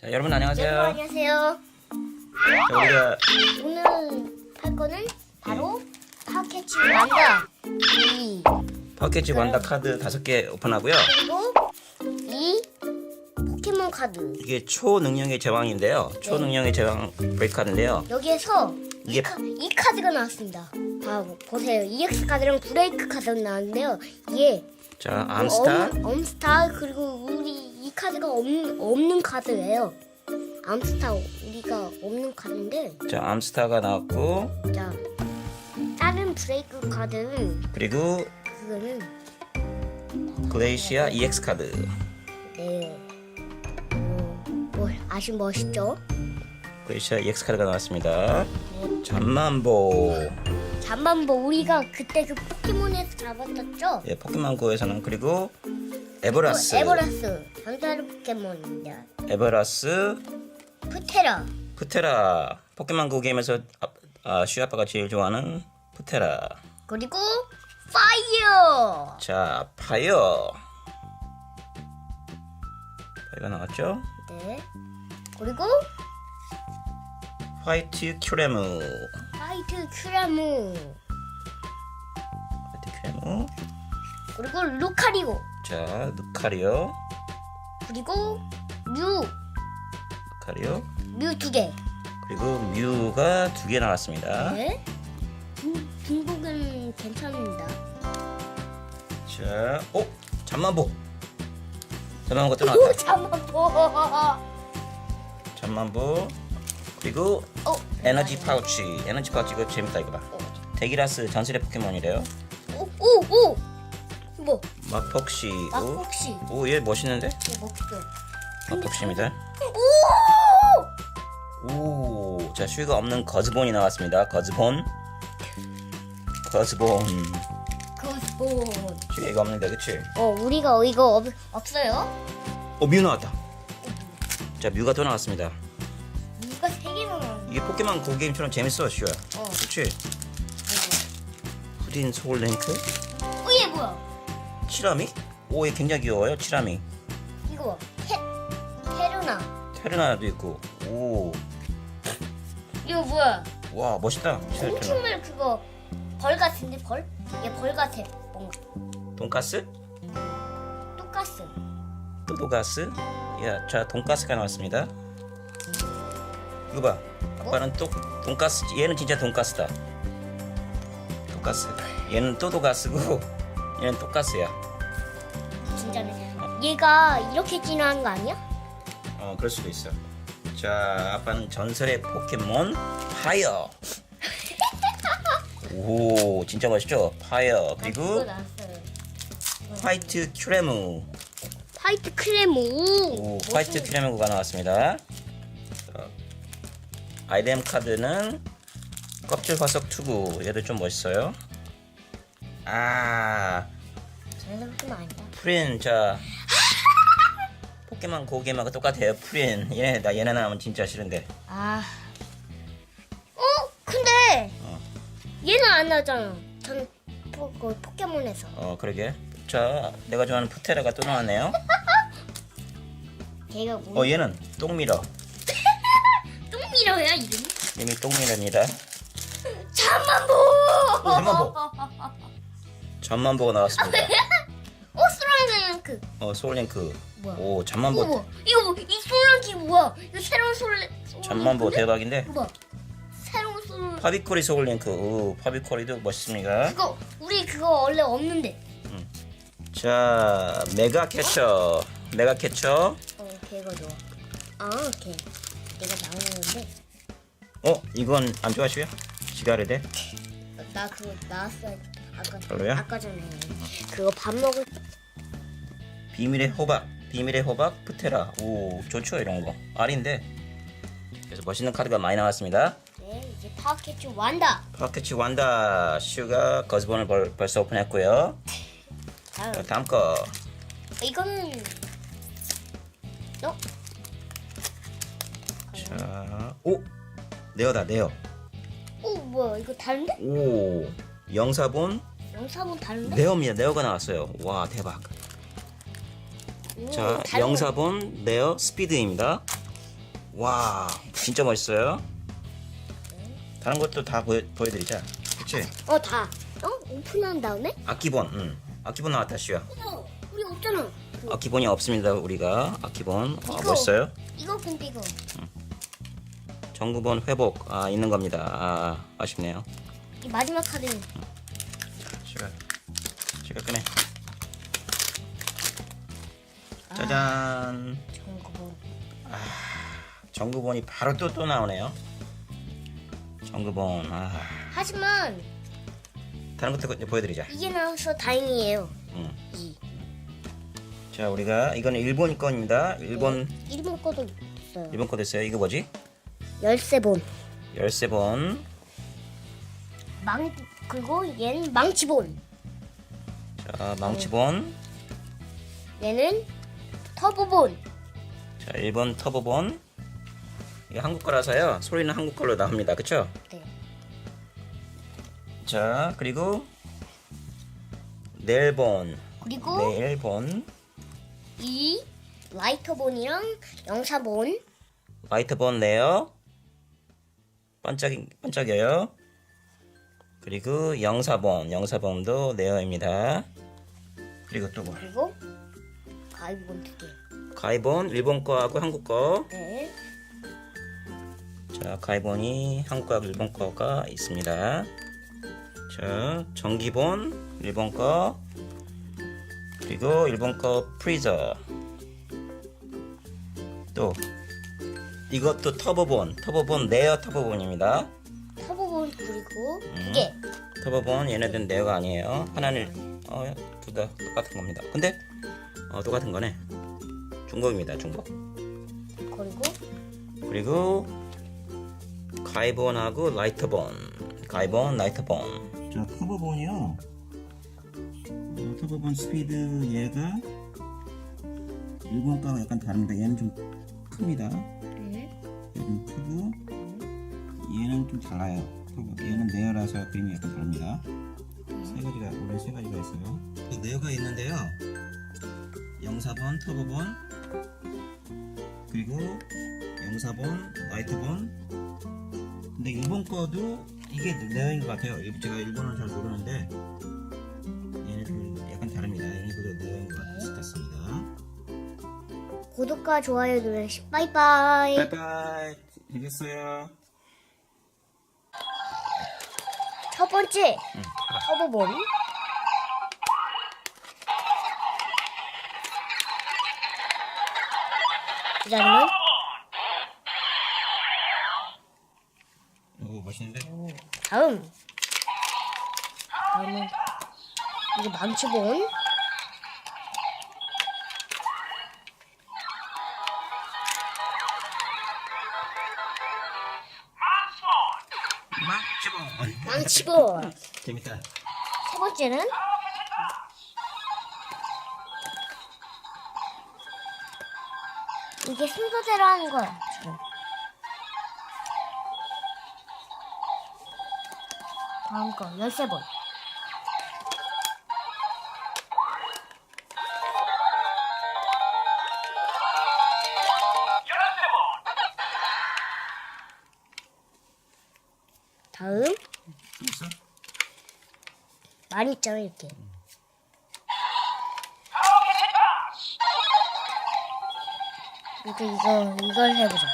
자, 여러분 안녕하세요. 여러분 안녕하세요. 자, 우리가 오늘 할 거는 바로 파캐치 완다 이 파켓치 완다 카드 다섯 개 오픈하고요. 그리고 이 포켓몬 카드 이게 초능력의 제왕인데요. 초능력의 제왕 브레이크 카드인데요. 여기에서 이게 이, 카, 이 카드가 나왔습니다. 봐 보세요. EX 카드랑 브레이크 카드가 나왔는데요. 이게 자, 암스타. 엄, 엄스타 그리고 우리 이 카드가 없는 없는 카드예요. 암스타 우리가 없는 카드인데 자, 암스타가 나왔고 자 다른 브레이크 카드는 그리고 그거는 글레이시아 EX 카드. 네. 어, 뭐 아주 멋있죠? 글레이시아 EX 카드가 나왔습니다. 잠만보. 잠만 보 우리가 그때 그 포켓몬에서 잡았었죠? 예, 포켓몬고에서는 그리고 에버라스. 어, 에버라스 전자르 포켓몬입니다. 에버라스, 푸테라 푸테라. 포켓몬고 게임에서 아, 아, 슈 아빠가 제일 좋아하는 푸테라. 그리고 파이어 자, 파이어. 파이어가 나왔죠? 네 그리고 화이트 큐레무. 화이트 큐라무 화이트 큐레무. 그리고 루카리오 자, 누카리오. 그리고 뮤 누카리오. 뮤 두 개. 그리고 뮤가 두 개 나왔습니다. 네. 중- 중국은 괜찮습니다. 자, 오! 잠만보. 잠만보 또오 나왔다. 잠만보. 잠만보. 그리고 어. 에너지 파우치. 에너지 파우치 이거 재밌다 이거 봐. 데기라스 전설의 포켓몬이래요. 오오 오. 뭐? 막폭시. 막폭시. 오, 얘 멋있는데? 네, 멋있죠. 막폭시입니다. 오! 오, 자 슈가 없는 거즈본이 나왔습니다. 거즈본. 거즈본. 슈가 이거 없는데, 그치? 어, 우리가 이거 없, 없어요? 어, 뮤 나왔다. 자, 뮤가 또 나왔습니다. 누가 세 개나 나왔네. 이게 포켓몬 고 게임처럼 재밌어, 슈야. 어. 그치? 후딘 소울 랭크. 어, 얘 뭐야? 치라미? 오, 얘 굉장히 귀여워요, 치라미. 이거 봐. 테, 테르나. 테르나도 있고. 오, 이거 뭐야? 와, 멋있다. 테르나. 콩충물 그거 벌 같은데 벌? 얘 벌 같아. 뭔가. 돈가스? 똑가스. 또도가스? 야, 자, 돈가스가 나왔습니다. 이거 봐. 아빠는 또 돈가스. 얘는 진짜 돈가스다. 돈가스. 얘는 또도가스고 얘는 똑가스야. 진짜네. 얘가 이렇게 진화한 거 아니야? 어, 그럴 수도 있어. 자, 아빠는 전설의 포켓몬 파이어. 오, 진짜 멋있죠? 파이어. 그리고. 화이트 큐레무. 화이트 크레모. 오, 화이트 큐레무가 나왔습니다. 자, 아이템 카드는 껍질 화석 투구. 얘도 좀 멋있어요. 아, 전설품 아니다. 프린 자 포켓몬 고 게임하고 똑같아요. 프린 얘네 나 얘네 나오면 진짜 싫은데. 아. 어? 근데 어. 얘는 안 나잖아. 전 포, 그 포켓몬에서. 어 그러게. 자 내가 좋아하는 푸테라가 또 나왔네요. 걔가 뭐? 어 얘는 똥미러. 똥미러야 이름? 이미 똥미러입니다. 잠만보. 어, 잠만 보. 잠만보가 나왔습니다. 어 소랑랭크. 어 소울링크. 뭐야? 오 이거 잠만보. 뭐? 이거 뭐? 이 소랑키 뭐야? 이거 새로운 솔레. 잠만보 대박인데. 뭐? 새로운 솔. 파비코리 소울링크. 오 파비코리도 멋있습니다. 그거 우리 그거 원래 없는데. 자 메가 캐쳐. 메가 캐쳐. 어 걔가 좋아. 아 걔. 내가 나오는데 어 이건 안 좋아하시고요? 시가르데. 나 그거 나왔어 아까 별로야? 아까 전에 그거 밥 먹을 비밀의 호박, 비밀의 호박, 푸테라. 오, 좋죠 이런 거. 알인데. 그래서 멋있는 카드가 많이 나왔습니다. 때 이제 파워캐치 완다. 파케치 완다 슈가 거즈본을 벌, 벌써 오픈했고요. 다음 자, 다음 거. 이거는 어? 자, 오, 네어다 네어. 어 뭐야 이거 다른데? 오, 영사본 영사본 다른데? 네어입니다. 네어가 나왔어요. 와 대박. 오, 자, 다른 거. 영사본 네어 스피드입니다. 와 진짜 멋있어요. 다른 것도 다 보여, 보여드리자. 그치? 어 다. 어 오픈한 다음에? 아키본, 응. 아키본 나왔다, 시야. 이거 우리 없잖아. 아키본이 없습니다, 우리가. 아키본. 아, 이거. 멋있어요. 이거 근데 이거. 정구본 회복, 아, 있는 겁니다. 아, 아쉽네요. 이 마지막 시가, 끄네. 짜잔. 정구본. 정구본이 바로 또 또 나오네요. 정구본, 아. 하지만 다른 것도 이제 보여드리자. 이게 나와서 다행이에요. 응. 이 자, 우리가, 이거는 일본 거입니다. 일본, 일본 거도 있어요. 일본 거 됐어요. 이거 뭐지? 열쇠본. 열쇠본. 망 그리고 얘는 망치본. 자, 망치본. 얘는 터보본. 자, 1번 터보본. 이게 한국 거라서요. 소리는 한국 걸로 나옵니다. 그쵸? 네. 자, 그리고 넬본. 그리고 넬본. 이 라이터본이랑 영사본. 라이트본 네요. 반짝, 반짝여요. 그리고 영사본. 영사본도 네어입니다. 그리고 또 뭐? 그리고 가위본 두 개. 가이본. 일본 거하고 한국 거. 네. 자, 가이본이 한국과 일본 거가 있습니다. 자, 전기본 일본 거 그리고 일본 거 프리저 또 이것도 터보본 터보본 네어 터보본입니다. 그리고 음. 두 개. 터보본 얘네들은 네어가 아니에요. 하나는 어, 둘 다 똑같은 겁니다. 근데 어, 똑같은 거네. 중복입니다. 중복. 그리고 그리고 가이본하고 라이터본 가이본 라이터본 자 터보본이요 어, 터보본 스피드 얘가 일본 거가 약간 다릅니다 얘는 좀 큽니다 네. 얘는 크고 얘는 좀 달라요 터보. 얘는 네어라서 그림이 약간 다릅니다 세 가지가 원래 세 가지가 있어요 그 네어가 있는데요 영사본 터보본 그리고 영사본, 라이트본. 근데 일본 거도 이게 네어인 것 같아요. 일- 제가 일본어를 잘 모르는데 얘네들 약간 다릅니다. 얘네들도 네어인 것 같- 같습니다. 구독과 좋아요 눌러주시 바이바이. 바이바이. 이겼어요. 첫 번째 응. 그 다음은 오 멋있는데? 다음. 다음은 이게 망치본. 치본. 재밌다. 세 번째는 이게 순서대로 하는 거야 지금. 다음 거 열세 번. 많이 있잖아 이렇게. 이렇게 이거 이걸 해보자.